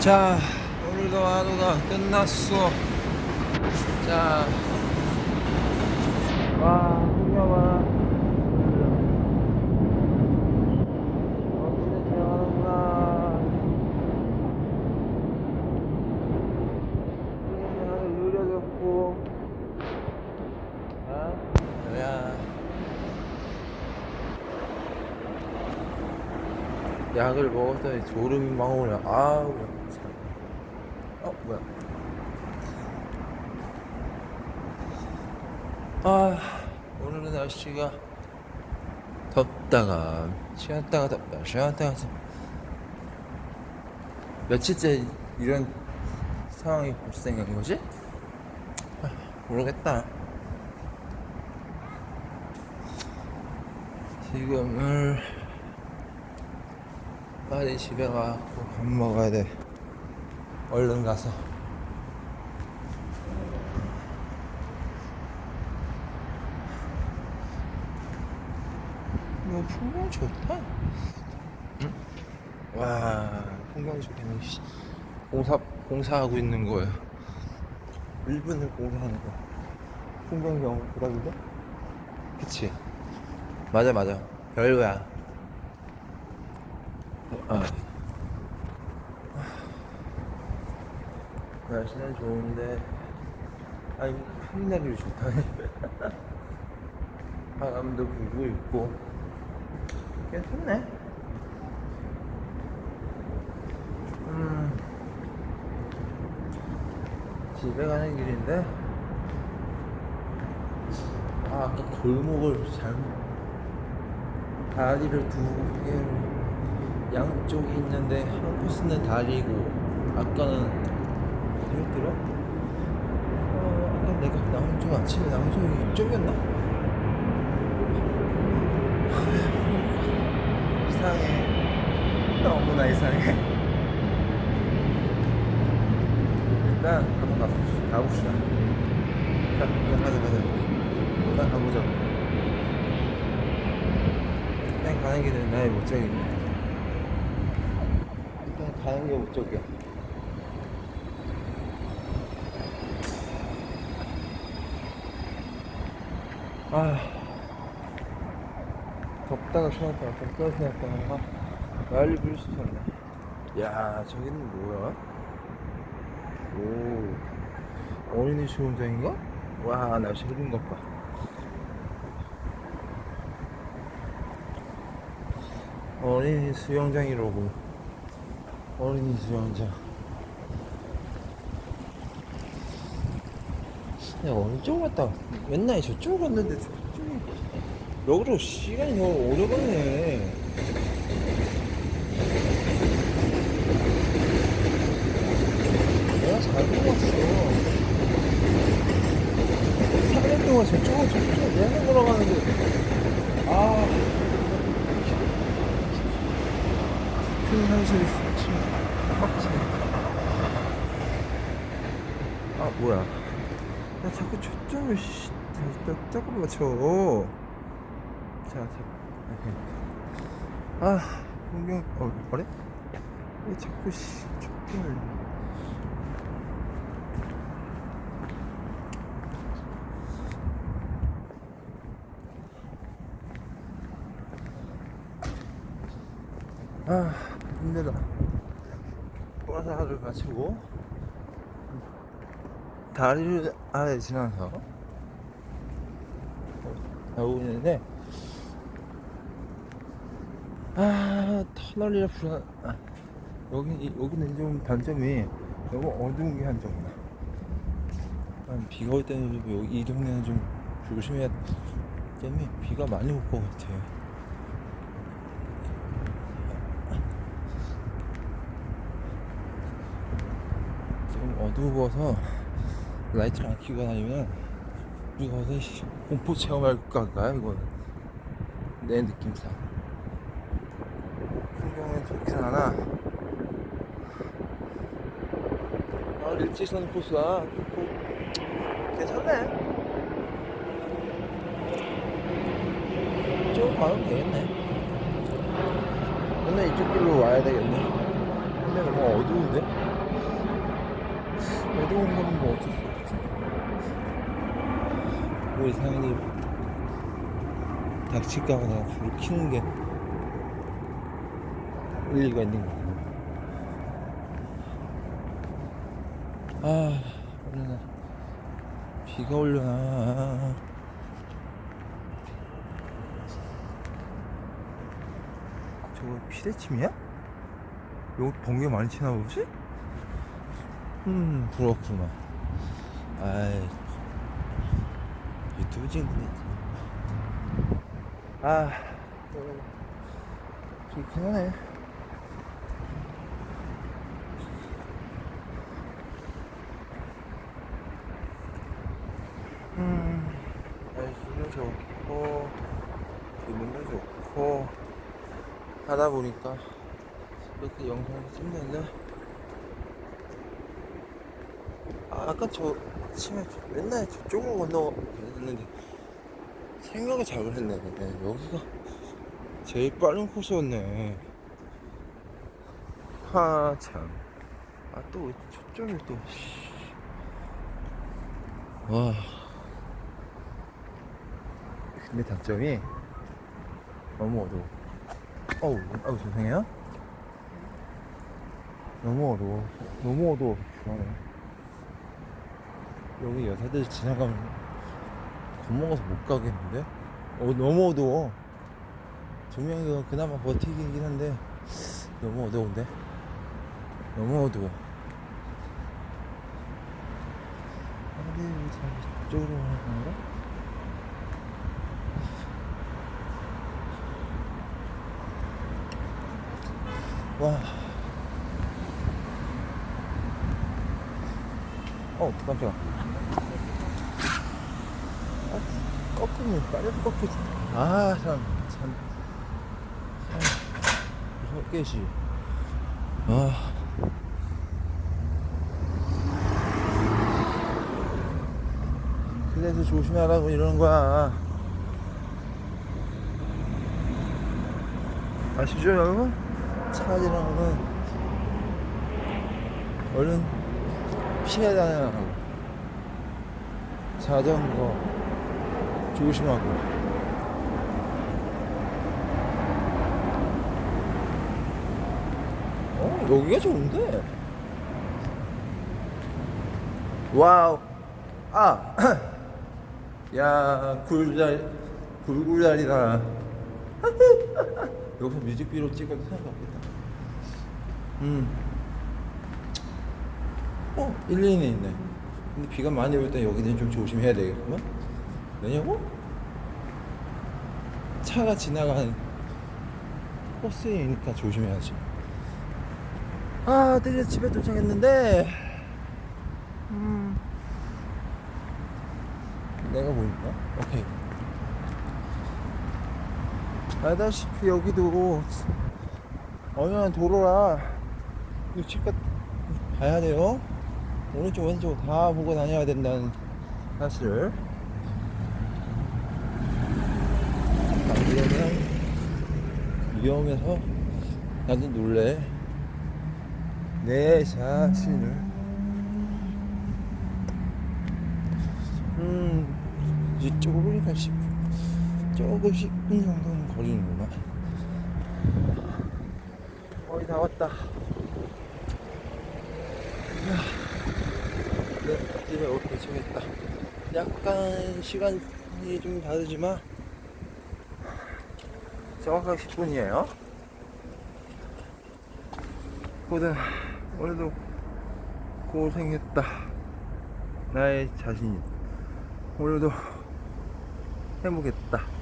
자, 오늘도 하루가 끝났어. 자, 와, 풍경아. 멋지게 지나가는구나. 풍경이 느려졌고. 아, 야. 약을 먹었더니 졸음이 막 오네. 아우, 뭐야. 아, 오늘은 날씨가 덥다가, 쉬었다가 덥다, 쉬었다가 덥다. 며칠째 이런 상황이 발생한 거지? 아, 모르겠다. 지금을 빨리 집에 가고 밥 먹어야 돼. 얼른 가서. 뭐 풍경 좋다. 응? 와 풍경이 좋겠네. 씨. 공사 공사하고 있는 거예요. 1분을 공사하는 거. 풍경 영보다인데 그치? 맞아 맞아. 별거야. 아. 날씨는 좋은데. 아니 하늘이 좋다네 바람도 불고 있고. 괜찮네. 음. 집에 가는 길인데. 아 아까 골목을 잘못 다리를 두 개를 양쪽이 있는데 한 코스는 다리고 아까는 그랬더라? 어, 아까 내가 나온 쪽 아침에 나온 쪽이 이쪽이었나? 이상해. 너무나 이상해. 일단 한번 가봅시다 가봅시다. 자, 가자 가자. 일단 가보자. 일단 가는 길은 나의 목적입니다. 일단 가는 게 목적이야 아. 덥다가 쉬었다가 덥다가 아, 난리 부릴 수 있었네. 야 저기는 뭐야? 오. 어린이 수영장인가? 와 날씨 흐린 것봐. 어린이 수영장이라고. 어린이 수영장 내가 어느 쪽 갔다 맨날 저쪽 갔는데 저쪽이 여기로 시간이 더 오래 걸리네. 내가 잘못 왔어. 3년 동안 저쪽으로 저쪽으로 맨날 걸어가는데. 아. 큰 현실이 참 빡치네 아 뭐야 야 자꾸 초점을 씨, 딱 자꾸 맞춰 자, 자, 아, 풍경, 어, 그래? 왜 자꾸 씨, 초점을 아, 힘들다. 버스 하루를 마치고 다리를 아래 지나서. 가고 있는데. 아 터널이라 불안 아, 여기 이- 여기는 좀 단점이 너무 어두운 게 한점이다 아, 비가 올 때는 좀 여기 이 동네는 좀 조심해야 때문에 비가 많이 올 것 같아. 좀 어두워서 라이트를 안 켜고 다니면 이거 어디 공포 체험할까가 이거는? 내 느낌상. 풍경은 좋긴 하나 아 일지선 코스가 뭐, 괜찮네. 쭉 가면 되겠네. 맨날 이쪽 길로 와야 되겠네. 근데 너무 어두운데? 어두운 건뭐 어쩔 수 없지. 우리 상현이 닥칠까봐 내가 불을 켜는 게 일리가 있는 거고. 아, 오늘 비가 올려나. 저거 피레침이야? 여기 번개 많이 치나 보지? 음, 그렇구나. 아이, 유튜브 찍는데. 아, 좋긴 하네. 음, 날씨도 좋고, 기분도 좋고, 하다 보니까 이렇게 영상을 찍는데, 아, 아까 저 치면 맨날 저쪽으로 건너 했는데 생각을 잘을 했네. 네, 여기가 제일 빠른 코스였네. 하 참. 아또왜 저쪽에 또. 씨. 와. 근데 단점이 너무 어두워. 어우, 아우 죄송해요. 너무 어두워. 너무 어두워. 중하네. 여기 여자들 지나가면 겁먹어서 못 가겠는데? 어, 너무 어두워. 조명이 그나마 버티긴 한데 너무 어두운데? 너무 어두워. 어디 저쪽으로 가는 건가? 와. 어, 깜짝아. 아, 꺾으면 빨리 꺾이지. 아, 참, 참. 참. 헛개시. 아. 그래서 조심하라고 이러는 거야. 아시죠, 여러분? 차지라는 거는 얼른 피해 다니라고. 자전거 조심하고. 어, 여기가 좋은데. 와우. 아. 야, 굴다리, 굴굴다리다. 여기서 뮤직비디오 찍어도 상관없겠다. 음. 어, 1레인에 있네. 근데 비가 많이 올 때 여기는 좀 조심해야 되겠구만. 왜냐고? 차가 지나가는 코스이니까 조심해야지. 아, 드디어 집에 도착했는데, 음, 내가 보니까, 오케이. 알다시피 여기도 어려운 도로라 눈치껏 봐야 돼요. 오른쪽 왼쪽 다 보고 다녀야 된다는 사실을. 안 그러면 위험해서 나도 놀래. 내 자신을. 음 이제 조금이니까 10분 조금 10분 정도는 걸리는구나. 거의 다 왔다. 네, 집에 올 도착했다. 약간 시간이 좀 다르지만 정확하게 10분이에요. 고든 오늘도 고생했다. 나의 자신이 오늘도 해보겠다.